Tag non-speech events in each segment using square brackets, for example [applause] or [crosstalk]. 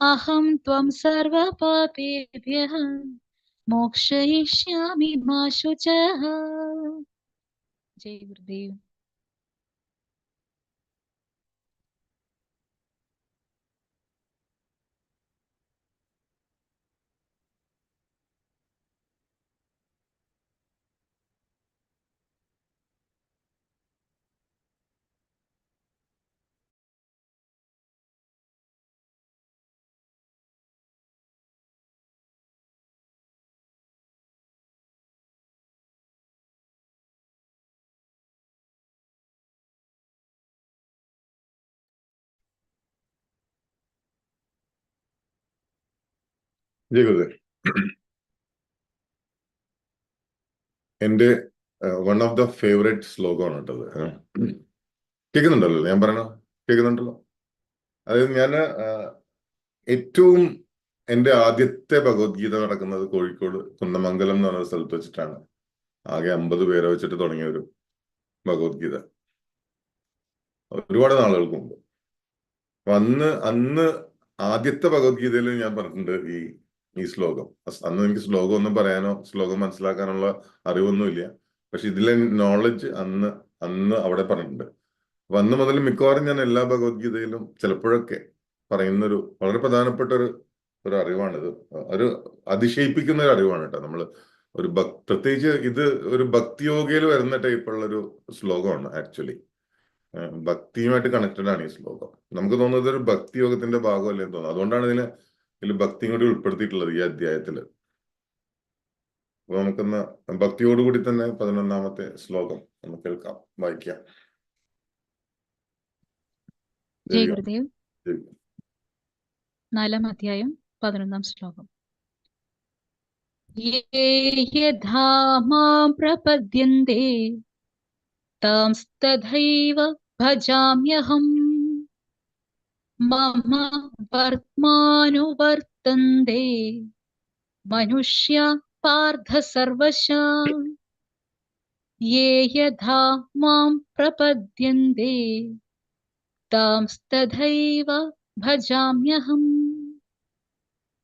अहं त्वं सर्वपापेभ्यः मोक्षयिष्यामि मा शुचः जय गुरुदेव। ജയ എന്റെ വൺ ഓഫ് ദ ഫേവറേറ്റ് ശ്ലോകമാണ് കേട്ടത്. കേൾക്കുന്നുണ്ടല്ലോ ഞാൻ പറയണ? കേൾക്കുന്നുണ്ടല്ലോ അതായത് ഞാൻ ഏറ്റവും എന്റെ ആദ്യത്തെ ഭഗവത്ഗീത നടക്കുന്നത് കോഴിക്കോട് കുന്നമംഗലം എന്ന് പറയുന്ന സ്ഥലത്ത് വെച്ചിട്ടാണ്. ആകെ അമ്പത് പേരെ വെച്ചിട്ട് തുടങ്ങിയ ഒരു ഭഗവത്ഗീത. ഒരുപാട് നാളുകൾക്ക് മുമ്പ്. അന്ന് അന്ന് ആദ്യത്തെ ഭഗവത്ഗീതയിൽ ഞാൻ പറഞ്ഞിട്ടുണ്ട് ഈ ഈ ശ്ലോകം. അന്ന് എനിക്ക് ശ്ലോകം ഒന്നും പറയാനോ ശ്ലോകം മനസ്സിലാക്കാനുള്ള അറിവൊന്നുമില്ല. പക്ഷെ ഇതിലെ നോളജ് അന്ന് അന്ന് അവിടെ പറഞ്ഞിട്ടുണ്ട്. അപ്പൊ അന്ന് മുതൽ മിക്കവാറും ഞാൻ എല്ലാ ഭഗവത്ഗീതയിലും ചിലപ്പോഴൊക്കെ പറയുന്നൊരു വളരെ പ്രധാനപ്പെട്ട ഒരു ഒരു അറിവാണിത് ഒരു അതിശയിപ്പിക്കുന്ന ഒരു അറിവാണ് കേട്ടോ. നമ്മൾ ഒരു ഭക് പ്രത്യേകിച്ച് ഇത് ഒരു ഭക്തിയോഗയിൽ വരുന്ന ടൈപ്പുള്ള ഒരു ശ്ലോകമാണ് ആക്ച്വലി. ഭക്തിയുമായിട്ട് കണക്റ്റഡ് ആണ് ഈ ശ്ലോകം. നമുക്ക് തോന്നുന്നത് ഒരു ഭക്തിയോഗത്തിന്റെ ഭാഗമല്ലേ എന്ന് തോന്നുന്നു. അതുകൊണ്ടാണ് ഇതിന് ഇതിൽ ഭക്തിയും കൂടി ഉൾപ്പെടുത്തിയിട്ടുള്ളത് ഈ അധ്യായത്തിൽ അപ്പൊ നമുക്കൊന്ന് ഭക്തിയോടുകൂടി തന്നെ പതിനൊന്നാമത്തെ ശ്ലോകം ഒന്ന് കേൾക്കാം വായിക്കാം. നാലാം അധ്യായം പതിനൊന്നാം ശ്ലോകം. യഥാ മാം പ്രപദ്യന്തെ താംസ്തഥൈവ ഭജാമ്യഹം മമ വർത്മാനുവർത്തന്തെ മനുഷ്യ പാർത്ഥ സർവശാം യേ യഥാ മാം പ്രപദ്യന്തെ. താംസ്തഥൈവ ഭജാമ്യഹം.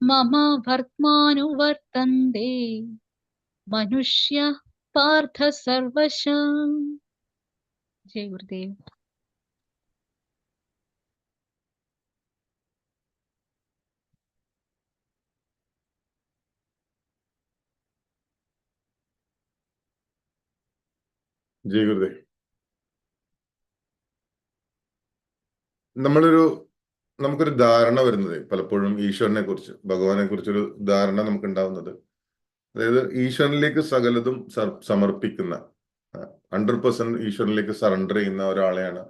മമ വർത്മാനുവർത്തന്തെ മനുഷ്യ പാർത്ഥ സർവശാം ജയ ഗുരുദേവ്. ജയ ഗുരുദേവ് നമ്മളൊരു നമുക്കൊരു ധാരണ വരുന്നത് പലപ്പോഴും ഈശ്വരനെ കുറിച്ച് ഭഗവാനെ കുറിച്ചൊരു ധാരണ നമുക്ക് ഉണ്ടാവുന്നത് അതായത് ഈശ്വരനിലേക്ക് സകലതും സമർപ്പിക്കുന്ന ഹൺഡ്രഡ് പെർസെന്റ് ഈശ്വരനിലേക്ക് സറണ്ടർ ചെയ്യുന്ന ഒരാളെയാണ്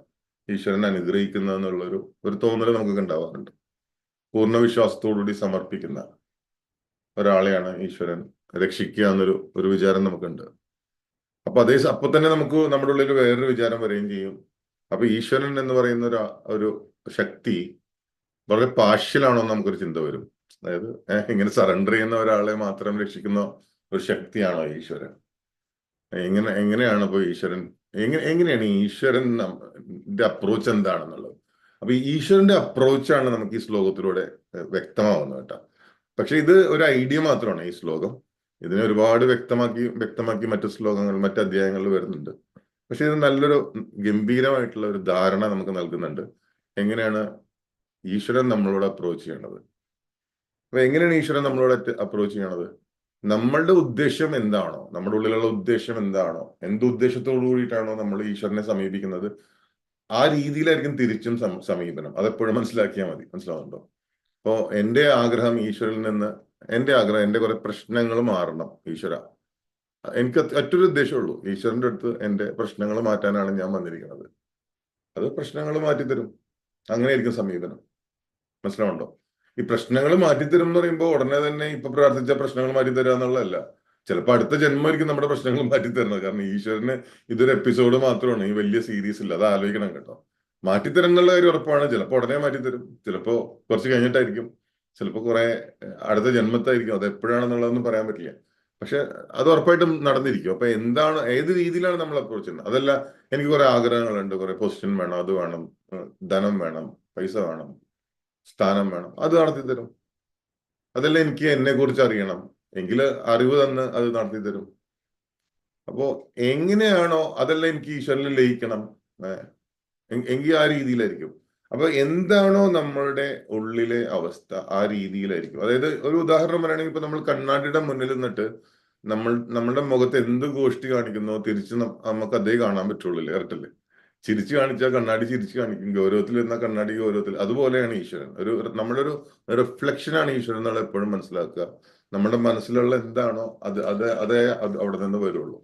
ഈശ്വരൻ അനുഗ്രഹിക്കുന്നത് എന്നുള്ളൊരു ഒരു തോന്നൽ നമുക്ക് ഉണ്ടാവാറുണ്ട്. പൂർണ വിശ്വാസത്തോടുകൂടി സമർപ്പിക്കുന്ന ഒരാളെയാണ് ഈശ്വരൻ. രക്ഷിക്കുക എന്നൊരു ഒരു വിചാരം നമുക്കുണ്ട്. അപ്പൊ അതേ അപ്പൊ തന്നെ നമുക്ക് നമ്മുടെ ഉള്ളിൽ വേറൊരു വിചാരം വരികയും ചെയ്യും. അപ്പൊ ഈശ്വരൻ എന്ന് പറയുന്ന ഒരു ഒരു ശക്തി വളരെ പാർഷ്യലാണോ നമുക്കൊരു ചിന്ത വരും. അതായത് ഇങ്ങനെ സറണ്ടർ ചെയ്യുന്ന ഒരാളെ മാത്രം രക്ഷിക്കുന്ന ഒരു ശക്തിയാണോ ഈശ്വരൻ? എങ്ങനെ എങ്ങനെയാണ് ഇപ്പൊ ഈശ്വരൻ എങ്ങനെ എങ്ങനെയാണ് ഈശ്വരൻ അപ്രോച്ച് എന്താണെന്നുള്ളത്? അപ്പൊ ഈശ്വരന്റെ അപ്രോച്ചാണ് നമുക്ക് ഈ ശ്ലോകത്തിലൂടെ വ്യക്തമാവുന്നത് കേട്ടോ. പക്ഷെ ഇത് ഒരു ഐഡിയ മാത്രമാണ് ഈ ശ്ലോകം. ഇതിനെ ഒരുപാട് വ്യക്തമാക്കി വ്യക്തമാക്കി മറ്റു ശ്ലോകങ്ങൾ മറ്റു അധ്യായങ്ങളിൽ വരുന്നുണ്ട്. പക്ഷെ ഇത് നല്ലൊരു ഗംഭീരമായിട്ടുള്ള ഒരു ധാരണ നമുക്ക് നൽകുന്നുണ്ട്. എങ്ങനെയാണ് ഈശ്വരൻ നമ്മളോട് അപ്രോച്ച് ചെയ്യണത്? അപ്പൊ എങ്ങനെയാണ് ഈശ്വരൻ നമ്മളോട് അപ്രോച്ച് ചെയ്യണത്? നമ്മളുടെ ഉദ്ദേശം എന്താണോ നമ്മുടെ ഉള്ളിലുള്ള ഉദ്ദേശം എന്താണോ എന്ത് ഉദ്ദേശത്തോടു കൂടിയിട്ടാണോ നമ്മൾ ഈശ്വരനെ സമീപിക്കുന്നത്? ആ രീതിയിലായിരിക്കും തിരിച്ചും സമീപനം. അതെപ്പോഴും മനസ്സിലാക്കിയാൽ മതി. മനസ്സിലാവുന്നുണ്ടോ? അപ്പോ എന്റെ ആഗ്രഹം ഈശ്വരനിൽ നിന്ന് എന്റെ ആഗ്രഹം എന്റെ കുറെ പ്രശ്നങ്ങൾ മാറണം ഈശ്വര. എനിക്ക് മറ്റൊരു ഉദ്ദേശമുള്ളൂ ഈശ്വരന്റെ അടുത്ത് എന്റെ പ്രശ്നങ്ങൾ മാറ്റാനാണ് ഞാൻ വന്നിരിക്കുന്നത്. അത് പ്രശ്നങ്ങൾ മാറ്റിത്തരും. അങ്ങനെയായിരിക്കും സമീപനം. മനസ്സിലാവുണ്ടോ ഈ പ്രശ്നങ്ങൾ മാറ്റിത്തരും എന്ന് പറയുമ്പോൾ ഉടനെ തന്നെ ഇപ്പൊ പ്രാർത്ഥിച്ച പ്രശ്നങ്ങൾ മാറ്റിത്തരുക എന്നുള്ളതല്ല. ചിലപ്പോൾ അടുത്ത ജന്മമായിരിക്കും നമ്മുടെ പ്രശ്നങ്ങൾ മാറ്റിത്തരുന്നത്. കാരണം ഈശ്വരന് ഇതൊരു എപ്പിസോഡ് മാത്രമാണ്. ഈ വലിയ സീരീസ് ഇല്ല. അത് ആലോചിക്കണം കേട്ടോ. മാറ്റിത്തരം എന്നുള്ള കാര്യം ഉറപ്പാണ്. ചിലപ്പോൾ ഉടനെ മാറ്റിത്തരും. ചിലപ്പോൾ കുറച്ച് കഴിഞ്ഞിട്ടായിരിക്കും. ചിലപ്പോൾ കുറെ അടുത്ത ജന്മത്തായിരിക്കും. അത് എപ്പോഴാണെന്നുള്ളതൊന്നും പറയാൻ പറ്റില്ല. പക്ഷെ അത് ഉറപ്പായിട്ടും നടന്നിരിക്കും. അപ്പൊ എന്താണ് ഏത് രീതിയിലാണ് നമ്മൾ അപ്രോച്ച് ചെയ്യുന്നത് അതല്ല എനിക്ക് കുറെ ആഗ്രഹങ്ങളുണ്ട്. കുറെ പൊസിഷൻ വേണം അത് വേണം ധനം വേണം പൈസ വേണം സ്ഥാനം വേണം. അത് നടത്തി തരും അതല്ല എനിക്ക് എന്നെ കുറിച്ച് അറിയണം. എങ്കിൽ അറിവ് തന്ന് അത് നടത്തി തരും അപ്പോ എങ്ങനെയാണോ അതല്ല എനിക്ക് ഈശ്വരനിൽ ലയിക്കണം. എങ്കിൽ ആ രീതിയിലായിരിക്കും. അപ്പൊ എന്താണോ നമ്മളുടെ ഉള്ളിലെ അവസ്ഥ ആ രീതിയിലായിരിക്കും. അതായത് ഒരു ഉദാഹരണം പറയുകയാണെങ്കിൽ ഇപ്പൊ നമ്മൾ കണ്ണാടിയുടെ മുന്നിൽ നിന്നിട്ട് നമ്മൾ നമ്മളുടെ മുഖത്ത് എന്ത് ഗോഷ്ടി കാണിക്കുന്നോ തിരിച്ച് നമുക്ക് അതേ കാണാൻ പറ്റുള്ളൂ ഇരട്ടല്ലേ ചിരിച്ചു കാണിച്ചാൽ കണ്ണാടി ചിരിച്ചു കാണിക്കും. ഗൗരവത്തിൽ എന്നാൽ കണ്ണാടി ഗൗരവത്തിൽ. അതുപോലെയാണ് ഈശ്വരൻ. ഒരു നമ്മുടെ ഒരു റിഫ്ലക്ഷൻ ആണ് ഈശ്വരൻ എന്നുള്ള എപ്പോഴും മനസ്സിലാക്കുക. നമ്മുടെ മനസ്സിലുള്ള എന്താണോ അത് അതേ അത് അവിടെ നിന്ന് വരുള്ളൂ.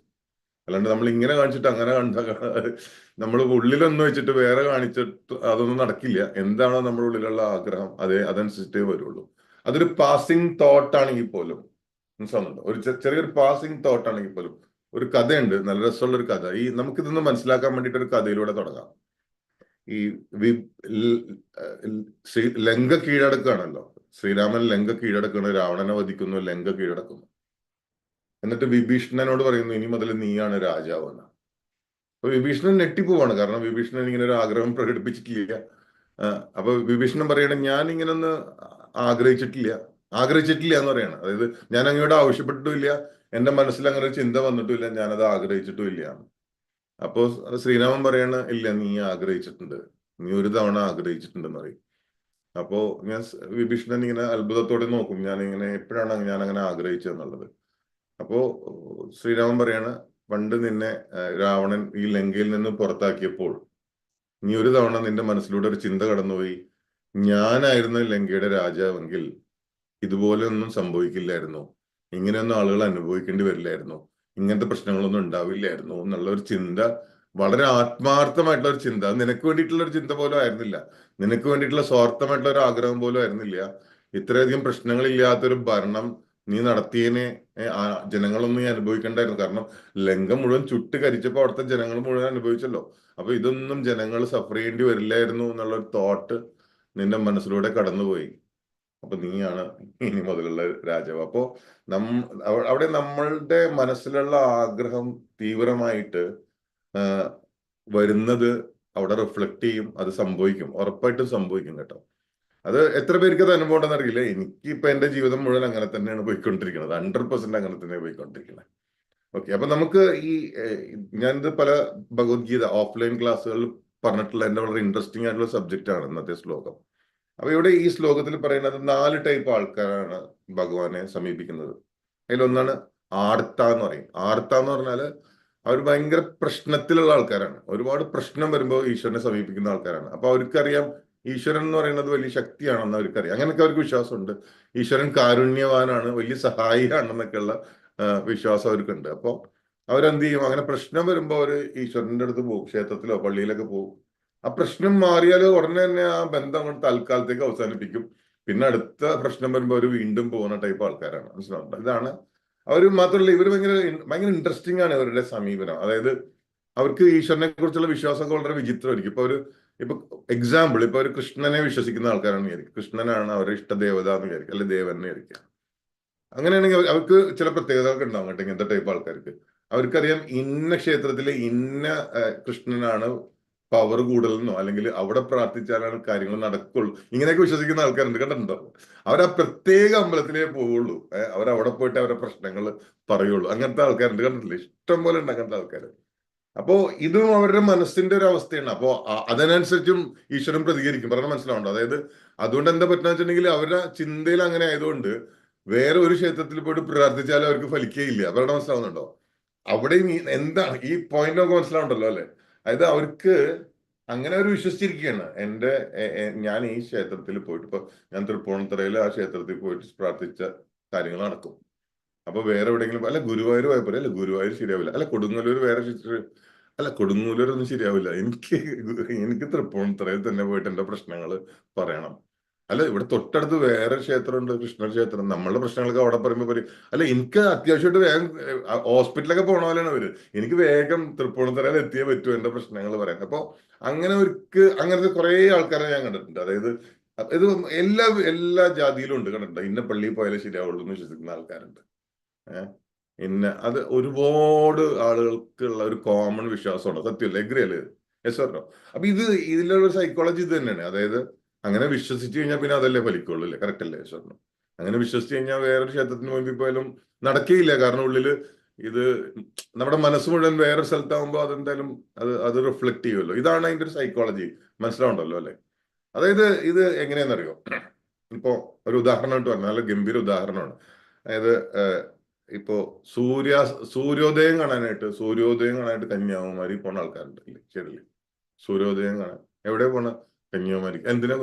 അല്ലാണ്ട് നമ്മൾ ഇങ്ങനെ കാണിച്ചിട്ട് അങ്ങനെ കണ്ട നമ്മൾ ഉള്ളിലൊന്നും വെച്ചിട്ട് വേറെ കാണിച്ചിട്ട് അതൊന്നും നടക്കില്ല. എന്താണോ നമ്മുടെ ഉള്ളിലുള്ള ആഗ്രഹം അതേ അതനുസരിച്ചിട്ടേ വരുള്ളൂ. അതൊരു പാസിംഗ് തോട്ട് ആണെങ്കിൽ പോലും. മനസ്സിലാവുന്നുണ്ടോ? ഒരു ചെറിയൊരു പാസിംഗ് തോട്ട് ആണെങ്കിൽ പോലും. ഒരു കഥയുണ്ട് നല്ല രസമുള്ള ഒരു കഥ. ഈ നമുക്കിതൊന്നും മനസ്സിലാക്കാൻ വേണ്ടിയിട്ട് ഒരു കഥയിലൂടെ തുടങ്ങാം. ഈ വി ലങ്ക കീഴടക്കുകയാണല്ലോ. ശ്രീരാമൻ ലങ്ക കീഴടക്കുന്നു രാവണനെ വധിക്കുന്നു ലങ്ക കീഴടക്കുന്നു. എന്നിട്ട് വിഭീഷണനോട് പറയുന്നു ഇനി മുതൽ നീയാണ് രാജാവ് എന്ന് അപ്പൊ വിഭീഷണൻ ഞെട്ടിപ്പോവാണ്. കാരണം വിഭീഷണൻ ഇങ്ങനെ ഒരു ആഗ്രഹം പ്രകടിപ്പിച്ചിട്ടില്ല. അപ്പൊ വിഭീഷണൻ പറയണ ഞാൻ ഇങ്ങനെ ഒന്ന് ആഗ്രഹിച്ചിട്ടില്ല. ആഗ്രഹിച്ചിട്ടില്ല എന്ന് പറയാണ്. അതായത് ഞാൻ അങ്ങോട്ട് ആവശ്യപ്പെട്ടിട്ടില്ല എന്റെ മനസ്സിൽ അങ്ങനെ ഒരു ചിന്ത വന്നിട്ടില്ല ഞാനത് ആഗ്രഹിച്ചിട്ടുമില്ല. അപ്പോ ശ്രീരാമൻ പറയണ ഇല്ല നീ ആഗ്രഹിച്ചിട്ടുണ്ട്. നീ ഒരു തവണ ആഗ്രഹിച്ചിട്ടുണ്ടെന്ന് പറയും. അപ്പോ ഞാൻ വിഭീഷണൻ ഇങ്ങനെ അത്ഭുതത്തോടെ നോക്കും. ഞാൻ ഇങ്ങനെ എപ്പോഴാണ് ഞാൻ അങ്ങനെ ആഗ്രഹിച്ചതെന്നുള്ളത് അപ്പോ ശ്രീരാമൻ പറയാണ് പണ്ട് നിന്നെ രാവണൻ ഈ ലങ്കയിൽ നിന്ന് പുറത്താക്കിയപ്പോൾ നീ ഒരു തവണ നിന്റെ മനസ്സിലൂടെ ഒരു ചിന്ത കടന്നുപോയി. ഞാനായിരുന്നു ലങ്കയുടെ രാജാവെങ്കിൽ ഇതുപോലെ ഒന്നും സംഭവിക്കില്ലായിരുന്നു. ഇങ്ങനെയൊന്നും ആളുകൾ അനുഭവിക്കേണ്ടി വരില്ലായിരുന്നു. ഇങ്ങനത്തെ പ്രശ്നങ്ങളൊന്നും ഉണ്ടാവില്ലായിരുന്നു എന്നുള്ള ഒരു ചിന്ത വളരെ ആത്മാർത്ഥമായിട്ടുള്ള ഒരു ചിന്ത. നിനക്ക് വേണ്ടിയിട്ടുള്ള ഒരു ചിന്ത പോലും ആയിരുന്നില്ല. നിനക്ക് വേണ്ടിയിട്ടുള്ള സ്വാർത്ഥമായിട്ടുള്ള ഒരു ആഗ്രഹം പോലും ആയിരുന്നില്ല. ഇത്രയധികം പ്രശ്നങ്ങളില്ലാത്തൊരു ഭരണം നീ നടത്തിയതിനെ ജനങ്ങളൊന്നും നീ അനുഭവിക്കണ്ടായിരുന്നു. കാരണം ലങ്ക മുഴുവൻ ചുട്ട് കരിച്ചപ്പോ അവിടുത്തെ ജനങ്ങൾ മുഴുവൻ അനുഭവിച്ചല്ലോ. അപ്പൊ ഇതൊന്നും ജനങ്ങൾ സഫർ ചെയ്യേണ്ടി വരില്ലായിരുന്നു എന്നുള്ള ഒരു തോട്ട് നിന്റെ മനസ്സിലൂടെ കടന്നുപോയി. അപ്പൊ നീയാണ് ഇനി മുതലുള്ള രാജാവ്. അപ്പോ നമ്മ അവിടെ നമ്മളുടെ മനസ്സിലുള്ള ആഗ്രഹം തീവ്രമായിട്ട് വരുന്നത് അവിടെ റിഫ്ലക്ട് ചെയ്യും. അത് സംഭവിക്കും. ഉറപ്പായിട്ടും സംഭവിക്കും കേട്ടോ. അത് എത്ര പേർക്ക് അത് അനുഭവം ഉണ്ടെന്ന് അറിയില്ല. എനിക്ക് ഇപ്പൊ എന്റെ ജീവിതം മുഴുവൻ അങ്ങനെ തന്നെയാണ് പോയിക്കൊണ്ടിരിക്കുന്നത്. ഹൺഡ്രഡ് പെർസെന്റ് അങ്ങനെ തന്നെയാണ് പോയിക്കൊണ്ടിരിക്കുന്നത്. ഓക്കെ അപ്പൊ നമുക്ക് ഈ ഞാനിത് പല ഭഗവത്ഗീത ഓഫ്ലൈൻ ക്ലാസ്സുകളിൽ പറഞ്ഞിട്ടുള്ള എന്റെ വളരെ ഇൻട്രസ്റ്റിംഗ് ആയിട്ടുള്ള സബ്ജക്റ്റ് ആണ് ഇന്നത്തെ ശ്ലോകം. അപ്പൊ ഇവിടെ ഈ ശ്ലോകത്തിൽ പറയുന്നത് നാല് ടൈപ്പ് ആൾക്കാരാണ് ഭഗവാനെ സമീപിക്കുന്നത്. അതിലൊന്നാണ് ആർത്ത എന്ന് പറയും. ആർത്ത എന്ന് പറഞ്ഞാൽ അവർ ഭയങ്കര പ്രശ്നത്തിലുള്ള ആൾക്കാരാണ്. ഒരുപാട് പ്രശ്നം വരുമ്പോൾ ഈശ്വരനെ സമീപിക്കുന്ന ആൾക്കാരാണ്. അപ്പൊ അവർക്കറിയാം ഈശ്വരൻ എന്ന് പറയുന്നത് വലിയ ശക്തിയാണെന്ന് അവർക്കറിയാം. അങ്ങനെയൊക്കെ അവർക്ക് വിശ്വാസമുണ്ട്. ഈശ്വരൻ കാരുണ്യവാനാണ് വലിയ സഹായിയാണെന്നൊക്കെയുള്ള വിശ്വാസം അവർക്കുണ്ട്. അപ്പോൾ അവരെന്ത് ചെയ്യും? അങ്ങനെ പ്രശ്നം വരുമ്പോൾ അവർ ഈശ്വരന്റെ അടുത്ത് പോകും. ക്ഷേത്രത്തിലോ പള്ളിയിലൊക്കെ പോകും. ആ പ്രശ്നം മാറിയാൽ ഉടനെ തന്നെ ആ ബന്ധം കൊണ്ട് തൽക്കാലത്തേക്ക് അവസാനിപ്പിക്കും. പിന്നെ അടുത്ത പ്രശ്നം വരുമ്പോൾ അവർ വീണ്ടും പോകുന്ന ടൈപ്പ് ആൾക്കാരാണ്. മനസ്സിലാവുന്നത് ഇതാണ്. അവർ മാത്രമല്ല ഇവർ ഭയങ്കര ഭയങ്കര ഇൻട്രസ്റ്റിംഗ് ആണ് ഇവരുടെ സമീപനം. അതായത് അവർക്ക് ഈശ്വരനെ കുറിച്ചുള്ള വിശ്വാസമൊക്കെ വളരെ വിചിത്രമായിരിക്കും. ഇപ്പൊ ഒരു ഇപ്പൊ എക്സാമ്പിൾ ഇപ്പൊ ഒരു കൃഷ്ണനെ വിശ്വസിക്കുന്ന ആൾക്കാരാണ് വിചാരിക്കും കൃഷ്ണനാണ് അവരുടെ ഇഷ്ടദേവത എന്ന് വിചാരിക്കും അല്ലെ ദേവൻ എന്ന് വിചാരിക്കുക. അങ്ങനെയാണെങ്കിൽ അവർ- അവർക്ക് ചില പ്രത്യേകതകളൊക്കെ ഉണ്ടാവും കേട്ടോ ഇങ്ങനത്തെ ടൈപ്പ് ആൾക്കാർക്ക്. അവർക്കറിയാം ഇന്ന ക്ഷേത്രത്തിലെ ഇന്ന കൃഷ്ണനാണ് പവർ കൂടുതലെന്നോ അല്ലെങ്കിൽ അവിടെ പ്രാർത്ഥിച്ചാലാണ് കാര്യങ്ങൾ നടക്കുള്ളൂ. ഇങ്ങനെയൊക്കെ വിശ്വസിക്കുന്ന ആൾക്കാരുണ്ട് കണ്ടിട്ടുണ്ടോ അവർ ആ പ്രത്യേക അമ്പലത്തിലേ പോവുള്ളൂ. അവർ അവിടെ പോയിട്ട് അവരുടെ പ്രശ്നങ്ങൾ പറയുള്ളൂ. അങ്ങനത്തെ ആൾക്കാരുണ്ട് കണ്ടിട്ടില്ലേ? ഇഷ്ടം പോലെ ഉണ്ട് അങ്ങനത്തെ ആൾക്കാർ അപ്പോ ഇതും അവരുടെ മനസ്സിന്റെ ഒരു അവസ്ഥയാണ്. അപ്പോ അതിനനുസരിച്ചും ഈശ്വരൻ പ്രതികരിക്കും. പറഞ്ഞ മനസ്സിലാവുണ്ടോ അതായത് അതുകൊണ്ട് എന്താ പറ്റുന്ന വെച്ചിട്ടുണ്ടെങ്കിൽ അവരുടെ ചിന്തയിൽ അങ്ങനെ ആയതുകൊണ്ട് വേറെ ഒരു ക്ഷേത്രത്തിൽ പോയിട്ട് പ്രാർത്ഥിച്ചാലും അവർക്ക് ഫലിക്കുകയില്ല അവരുടെ മനസ്സിലാവുന്നുണ്ടോ? അവിടെയും എന്താണ് ഈ പോയിന്റ് നമുക്ക് മനസ്സിലാവുണ്ടല്ലോ അല്ലെ? അതായത് അവർക്ക് അങ്ങനെ അവർ വിശ്വസിച്ചിരിക്കുകയാണ്. എന്റെ എ- എ- ഞാൻ ഈ ക്ഷേത്രത്തിൽ പോയിട്ട് ഇപ്പൊ ഞാൻ തൃപ്പൂണിത്തറയിൽ ആ ക്ഷേത്രത്തിൽ പോയിട്ട് പ്രാർത്ഥിച്ച കാര്യങ്ങൾ നടക്കും. അപ്പൊ വേറെ എവിടെയെങ്കിലും അല്ല ഗുരുവായൂർ പോയപ്പോ അല്ല ഗുരുവായൂർ ശരിയാവില്ല. അല്ല കൊടുങ്ങല്ലൂർ വേറെ അല്ല കൊടുങ്ങല്ലൂർ ഒന്നും ശരിയാവില്ല. എനിക്ക് [laughs] എനിക്ക് തൃപ്പൂണിത്തറയിൽ തന്നെ പോയിട്ട് എന്റെ പ്രശ്നങ്ങൾ പറയണം. അല്ല ഇവിടെ തൊട്ടടുത്ത് വേറെ ക്ഷേത്രമുണ്ട് കൃഷ്ണ ക്ഷേത്രം. നമ്മളുടെ പ്രശ്നങ്ങളൊക്കെ അവിടെ പറയുമ്പോൾ പറയും അല്ല എനിക്ക് അത്യാവശ്യമായിട്ട് വേഗം ഹോസ്പിറ്റലൊക്കെ പോണ പോലെയാണ് അവർ എനിക്ക് വേഗം തൃപ്പൂണിത്തറയിൽ എത്തിയേ പറ്റൂ എന്റെ പ്രശ്നങ്ങൾ പറയാൻ. അപ്പൊ അങ്ങനെ ഒരുക്ക് അങ്ങനത്തെ കുറെ ആൾക്കാരെ ഞാൻ കണ്ടിട്ടുണ്ട്. അതായത് ഇത് എല്ലാ എല്ലാ ജാതിയിലും ഉണ്ട് കണ്ടിട്ടുണ്ട്? ഇന്ന പള്ളിയിൽ പോയാലേ ശരിയാവുള്ളൂ എന്ന് വിശ്വസിക്കുന്ന ആൾക്കാരുണ്ട്. ഇന്ന അത് ഒരുപാട് ആളുകൾക്കുള്ള ഒരു കോമൺ വിശ്വാസമാണ് സത്യമല്ല എഗ്രി അല്ലേ? യെസ് പറഞ്ഞോ അപ്പൊ ഇത് ഇതിലുള്ള സൈക്കോളജി ഇത് തന്നെയാണ്. അതായത് അങ്ങനെ വിശ്വസിച്ച് കഴിഞ്ഞാൽ പിന്നെ അതല്ലേ ഫലിക്കുള്ളൂ അല്ലേ? കറക്റ്റ് അല്ലേ? സ്വർണം അങ്ങനെ വിശ്വസിച്ച് കഴിഞ്ഞാൽ വേറൊരു ക്ഷേത്രത്തിന് മുമ്പിൽ പോയാലും നടക്കുകയില്ല കാരണം ഉള്ളിൽ ഇത് നമ്മുടെ മനസ്സ് മുഴുവൻ വേറെ സ്ഥലത്താകുമ്പോൾ അതെന്തായാലും അത് അത് റിഫ്ലക്ട് ചെയ്യുമല്ലോ. ഇതാണ് അതിന്റെ ഒരു സൈക്കോളജി മനസ്സിലാവുണ്ടല്ലോ അല്ലെ? അതായത് ഇത് എങ്ങനെയാണെന്നറിയോ? ഇപ്പോ ഒരു ഉദാഹരണമായിട്ട് പറഞ്ഞു നല്ല ഗംഭീര ഉദാഹരണമാണ്. അതായത് ഇപ്പോ സൂര്യ സൂര്യോദയം കാണാനായിട്ട് സൂര്യോദയം കാണാനായിട്ട് കന്യാകുമാരി പോണ ആൾക്കാരുണ്ട് ശരിയല്ലേ സൂര്യോദയം കാണാൻ. എവിടെ പോണ? കന്യാകുമാരി. എന്തിനാ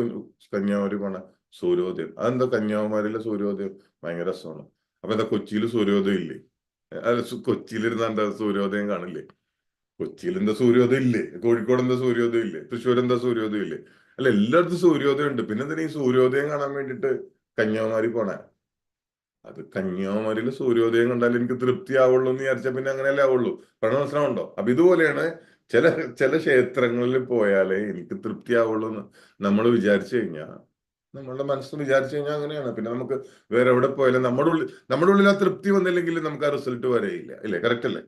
കന്യാകുമാരി പോണ? സൂര്യോദയം. അതെന്താ കന്യാകുമാരിയിലെ സൂര്യോദയം? ഭയങ്കര രസമാണ്. അപ്പൊ എന്താ കൊച്ചിയിൽ സൂര്യോദയം ഇല്ലേ? അല്ല കൊച്ചിയിലിരുന്ന എന്താ സൂര്യോദയം കാണില്ലേ? കൊച്ചിയിൽ എന്താ സൂര്യോദയം ഇല്ലേ? കോഴിക്കോട് എന്താ സൂര്യോദയം ഇല്ലേ? തൃശ്ശൂർ എന്താ സൂര്യോദയം ഇല്ലേ? അല്ല എല്ലായിടത്തും സൂര്യോദയം ഉണ്ട്. പിന്നെ എന്തിനാ ഈ സൂര്യോദയം കാണാൻ വേണ്ടിയിട്ട് കന്യാകുമാരി പോണേ? അത് കന്യാകുമാരിയിൽ സൂര്യോദയം കണ്ടാൽ എനിക്ക് തൃപ്തി ആവുള്ളൂ എന്ന് വിചാരിച്ചാൽ പിന്നെ അങ്ങനെയല്ലേ ആവുള്ളൂ. പറഞ്ഞ മനസ്സിലാവുണ്ടോ അപ്പൊ ഇതുപോലെയാണ് ചില ചില ക്ഷേത്രങ്ങളിൽ പോയാലേ എനിക്ക് തൃപ്തി ആവുള്ളൂ എന്ന് നമ്മൾ വിചാരിച്ചു കഴിഞ്ഞാൽ നമ്മളുടെ മനസ്സ് വിചാരിച്ചു കഴിഞ്ഞാൽ അങ്ങനെയാണ്. പിന്നെ നമുക്ക് വേറെ എവിടെ പോയാലും നമ്മുടെ ഉള്ളിൽ നമ്മുടെ ഉള്ളിൽ ആ തൃപ്തി വന്നില്ലെങ്കിൽ നമുക്ക് ആ റിസൾട്ട് വരെയില്ല. ഇല്ലേ കറക്റ്റ് അല്ലേ?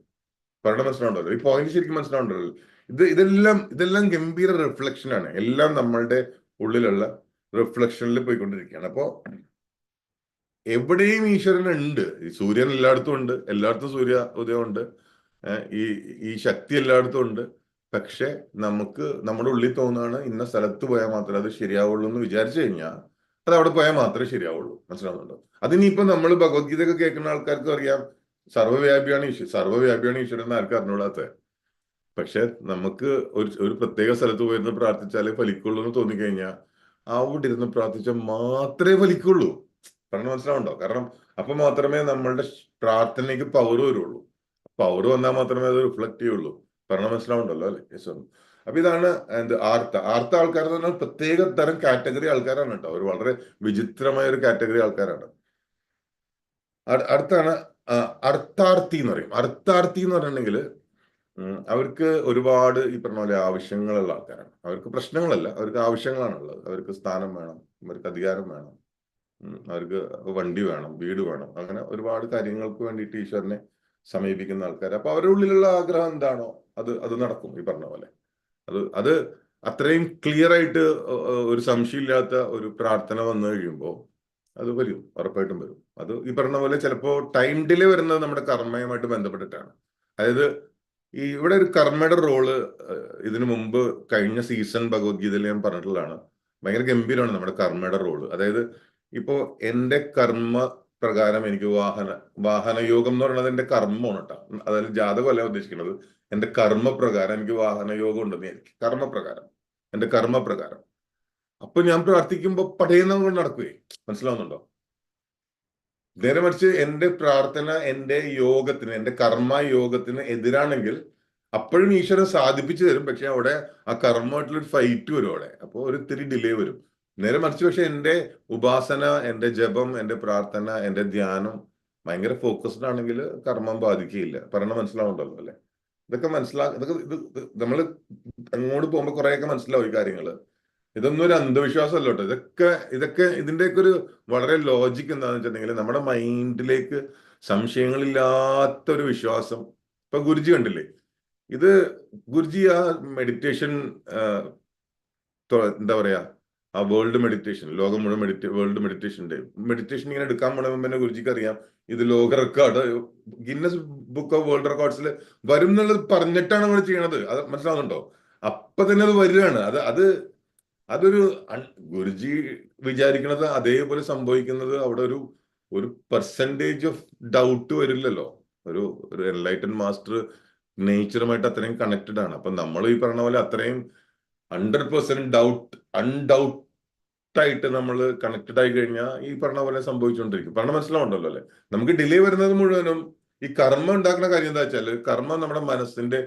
പറഞ്ഞ മനസ്സിലാവുണ്ടല്ലോ ഈ പോയിന്റ് ശരിക്കും മനസ്സിലാവുണ്ടല്ലോ ഇത് ഇതെല്ലാം ഇതെല്ലാം ഗംഭീര റിഫ്ലക്ഷൻ ആണ്. എല്ലാം നമ്മളുടെ ഉള്ളിലുള്ള റിഫ്ലക്ഷനിൽ പോയിക്കൊണ്ടിരിക്കുകയാണ്. അപ്പോ എവിടെയും ഈശ്വരൻ ഉണ്ട് ഈ സൂര്യൻ എല്ലായിടത്തും ഉണ്ട്. എല്ലായിടത്തും സൂര്യ ഉദയമുണ്ട് ഈ ഈ ശക്തി എല്ലായിടത്തും ഉണ്ട്. പക്ഷെ നമുക്ക് നമ്മുടെ ഉള്ളിൽ തോന്നുകയാണ് ഇന്ന സ്ഥലത്ത് പോയാൽ മാത്രമേ അത് ശരിയാവുള്ളൂ എന്ന് വിചാരിച്ചു കഴിഞ്ഞാൽ അത് അവിടെ പോയാൽ മാത്രമേ ശരിയാവുള്ളൂ. മനസ്സിലാവുന്നുണ്ടോ? അതിനിപ്പോ നമ്മൾ ഭഗവത്ഗീത ഒക്കെ കേൾക്കുന്ന ആൾക്കാർക്ക് അറിയാം. സർവവ്യാപിയാണ് ഈശ്വരൻ സർവവ്യാപിയാണ് ഈശ്വരൻ എന്ന് ആർക്കും അറിഞ്ഞൂടാത്ത പക്ഷെ നമുക്ക് ഒരു ഒരു പ്രത്യേക സ്ഥലത്ത് പോയിരുന്ന് പ്രാർത്ഥിച്ചാലേ ഫലിക്കുള്ളൂ എന്ന് തോന്നിക്കഴിഞ്ഞാൽ അവിടെ ഇരുന്ന് പ്രാർത്ഥിച്ചാൽ മാത്രമേ ഫലിക്കുള്ളൂ. പറഞ്ഞ മനസ്സിലാവുണ്ടോ? കാരണം അപ്പൊ മാത്രമേ നമ്മളുടെ പ്രാർത്ഥനയ്ക്ക് പവർ വരുള്ളൂ. പവർ വന്നാൽ മാത്രമേ അത് റിഫ്ലക്ട് ചെയ്യുള്ളൂ. പറഞ്ഞു മനസ്സിലാവുണ്ടല്ലോ അല്ലെ? യെസ് അപ്പൊ ഇതാണ് എന്ത് ആർത്ത. ആർത്ത ആൾക്കാർ എന്ന് പറഞ്ഞാൽ പ്രത്യേക തരം കാറ്റഗറി ആൾക്കാരാണ് കേട്ടോ. അവർ വളരെ വിചിത്രമായ ഒരു കാറ്റഗറി ആൾക്കാരാണ്. അട്- അടുത്താണ് അർത്ഥാർത്ഥി എന്ന് പറയും. അർത്ഥാർത്ഥി എന്ന് പറഞ്ഞിട്ടുണ്ടെങ്കിൽ അവർക്ക് ഒരുപാട് ഈ പറഞ്ഞ പോലെ ആവശ്യങ്ങളുള്ള ആൾക്കാരാണ്. അവർക്ക് പ്രശ്നങ്ങളല്ല. അവർക്ക് ആവശ്യങ്ങളാണുള്ളത്. അവർക്ക് സ്ഥാനം വേണം. അവർക്ക് അധികാരം വേണം. അവർക്ക് വണ്ടി വേണം വീട് വേണം. അങ്ങനെ ഒരുപാട് കാര്യങ്ങൾക്ക് വേണ്ടിയിട്ട് ഈശ്വരനെ സമീപിക്കുന്ന ആൾക്കാർ അപ്പൊ അവരുടെ ഉള്ളിലുള്ള ആഗ്രഹം എന്താണോ അത് അത് നടക്കും ഈ പറഞ്ഞ പോലെ. അത് അത് അത്രയും ക്ലിയർ ആയിട്ട് ഒരു സംശയം ഒരു സംശയമില്ലാത്ത ഒരു പ്രാർത്ഥന വന്നു കഴിയുമ്പോൾ അത് വരും ഉറപ്പായിട്ടും വരും. അത് ഈ പറഞ്ഞ പോലെ ചിലപ്പോൾ ടൈം ഡിലേ വരുന്നത് നമ്മുടെ കർമ്മയുമായിട്ട് ബന്ധപ്പെട്ടിട്ടാണ്. അതായത് ഈ ഇവിടെ ഒരു കർമ്മയുടെ റോൾ ഇതിനു മുമ്പ് കഴിഞ്ഞ സീസൺ ഭഗവത്ഗീതയിൽ ഞാൻ പറഞ്ഞിട്ടുള്ളതാണ്. ഭയങ്കര ഗംഭീരമാണ് നമ്മുടെ കർമ്മയുടെ റോൾ അതായത് ഇപ്പോ എന്റെ കർമ്മ പ്രകാരം എനിക്ക് വാഹന വാഹനയോഗം എന്ന് പറയുന്നത് എന്റെ കർമ്മമാണ് കേട്ടോ അതായത് ജാതകമല്ല ഉദ്ദേശിക്കുന്നത്. എന്റെ കർമ്മപ്രകാരം എനിക്ക് വാഹനയോഗം ഉണ്ടെന്ന് എനിക്ക് കർമ്മപ്രകാരം. എന്റെ കർമ്മപ്രകാരം. അപ്പൊ ഞാൻ പ്രാർത്ഥിക്കുമ്പോ പടയുന്നത് കൊണ്ട് നടക്കുകയെ മനസ്സിലാവുന്നുണ്ടോ? നേരെ മറിച്ച് എന്റെ പ്രാർത്ഥന എന്റെ യോഗത്തിന് എന്റെ കർമ്മ യോഗത്തിന് എതിരാണെങ്കിൽ അപ്പോഴും ഈശ്വരൻ സാധിപ്പിച്ചു തരും. പക്ഷെ അവിടെ ആ കർമ്മമായിട്ടുള്ളൊരു ഫൈറ്റ് വരും അവിടെ. അപ്പോൾ ഒരു ഇത്തിരി ഡിലേ വരും. നേരെ മറിച്ച് പക്ഷെ എന്റെ ഉപാസന എന്റെ ജപം എന്റെ പ്രാർത്ഥന എന്റെ ധ്യാനം ഭയങ്കര ഫോക്കസ്ഡ് ആണെങ്കിൽ കർമ്മം ബാധിക്കുകയില്ല. പറഞ്ഞ മനസ്സിലാവുണ്ടല്ലോ അല്ലെ? ഇതൊക്കെ മനസ്സിലാ ഇതൊക്കെ ഇത് നമ്മൾ അങ്ങോട്ട് പോകുമ്പോൾ കുറെയൊക്കെ മനസ്സിലാവും ഈ കാര്യങ്ങൾ. ഇതൊന്നും ഒരു അന്ധവിശ്വാസമല്ല കേട്ടോ. ഇതൊക്കെ ഇതൊക്കെ ഇതിന്റെയൊക്കെ ഒരു വളരെ ലോജിക് എന്താണെന്ന് വെച്ചിട്ടുണ്ടെങ്കിൽ നമ്മുടെ മൈൻഡിലേക്ക് സംശയങ്ങളില്ലാത്തൊരു വിശ്വാസം. ഇപ്പൊ ഗുരുജി കണ്ടില്ലേ? ഇത് ഗുരുജി ആ മെഡിറ്റേഷൻ എന്താ പറയാ ആ വേൾഡ് മെഡിറ്റേഷൻ ലോകം മുഴുവൻ മെഡിറ്റേ വേൾഡ് മെഡിറ്റേഷൻ ഡേ മെഡിറ്റേഷൻ ഇങ്ങനെ എടുക്കാൻ പോണപ്പോൾ തന്നെ ഗുരുജിക്ക് അറിയാം ഇത് ലോക record Guinness book of world റെക്കോർഡ്സിൽ വരും എന്നുള്ളത് പറഞ്ഞിട്ടാണ് നമ്മൾ ചെയ്യണത്. അത് മനസ്സിലാവുന്നുണ്ടോ? അപ്പൊ തന്നെ അത് വരികയാണ്. അത് അത് അതൊരു ഗുരുജി വിചാരിക്കുന്നത് അതേപോലെ സംഭവിക്കുന്നത് അവിടെ ഒരു ഒരു പെർസെന്റേജ് ഓഫ് ഡൗട്ട് വരില്ലല്ലോ. ഒരു ഒരു എൻലൈറ്റൻ മാസ്റ്റർ നേച്ചറുമായിട്ട് അത്രയും കണക്റ്റഡ് ആണ്. അപ്പൊ നമ്മൾ ഈ പറഞ്ഞ പോലെ അത്രയും ഹൺഡ്രഡ് പെർസെന്റ് ഡൗട്ട് അൺഡൗട്ട് ആയിട്ട് നമ്മൾ കണക്റ്റഡ് ആയി കഴിഞ്ഞാൽ ഈ പറഞ്ഞ പോലെ സംഭവിച്ചുകൊണ്ടിരിക്കും പറഞ്ഞ മനസ്സിലാവുണ്ടല്ലോ അല്ലെ? നമുക്ക് ഡിലേ വരുന്നത് മുഴുവനും ഈ കർമ്മം ഉണ്ടാക്കുന്ന കാര്യം എന്താ വെച്ചാൽ കർമ്മം നമ്മുടെ മനസ്സിന്റെ